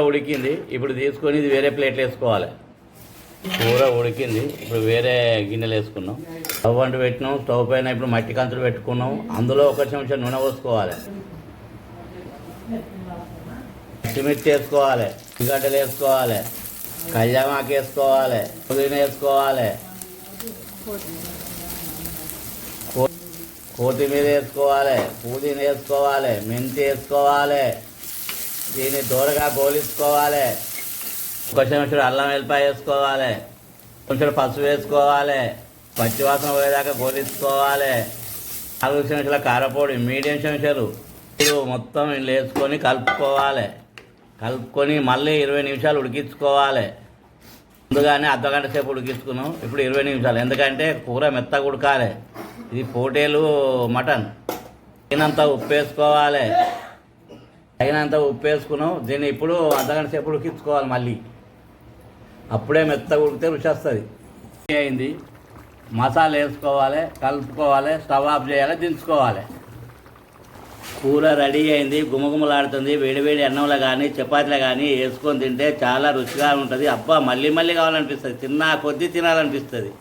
ఉడికింది ఇప్పుడు తీసుకొని ఇది వేరే ప్లేట్లు వేసుకోవాలి. కూర ఉడికింది ఇప్పుడు వేరే గిన్నెలు వేసుకున్నాం. స్టవ్ అంటు పెట్టినాం స్టవ్ పైన ఇప్పుడు మట్టి కంతులు పెట్టుకున్నాం. అందులో ఒక చెంచా నూనె పోసుకోవాలి. పచ్చిమిర్చి వేసుకోవాలి ఉల్లిగడ్డలు వేసుకోవాలి కళ్యామాకు వేసుకోవాలి పుదీనా వేసుకోవాలి. కొత్తిమీర వేసుకోవాలి పుదీనా వేసుకోవాలి మెంతి వేసుకోవాలి. దీన్ని దూరగా గోలించుకోవాలి. ఒక చెంచా అల్లం వెల్లిపాయ వేసుకోవాలి. కొంచెం పసుపు వేసుకోవాలి. పచ్చివాసన పోయేదాకా గోలించుకోవాలి. నాలుగు చెంచాల కారపొడి మీడియం చెంచాలు ఇది మొత్తం ఇందులో వేసుకొని కలుపుకోవాలి. కలుపుకొని మళ్ళీ ఇరవై నిమిషాలు ఉడికించుకోవాలి. ముందుగానే అర్ధగంట సేపు ఉడికించుకున్నాం. ఇప్పుడు ఇరవై నిమిషాలు. ఎందుకంటే కూర మెత్తగా ఉడకాలి. ఇది పోటీలు మటన్. తినంత ఉప్పు వేసుకోవాలి. తగినంత ఉప్పు వేసుకున్నాం. దీన్ని ఇప్పుడు అర్ధగంట సేపు ఉడికించుకోవాలి మళ్ళీ. అప్పుడే మెత్తగా ఉడికితే రుచి వస్తుంది. అయింది. మసాలా వేసుకోవాలి కలుపుకోవాలి స్టవ్ ఆఫ్ చేయాలి దించుకోవాలి. కూర రెడీ అయింది గుమగుమలాడుతుంది. వేడివేడి అన్నంలో కానీ చపాతీలో కానీ వేసుకొని తింటే చాలా రుచిగా ఉంటుంది. అబ్బా మళ్ళీ మళ్ళీ కావాలనిపిస్తుంది. తిన్నా కొద్దీ తినాలనిపిస్తుంది.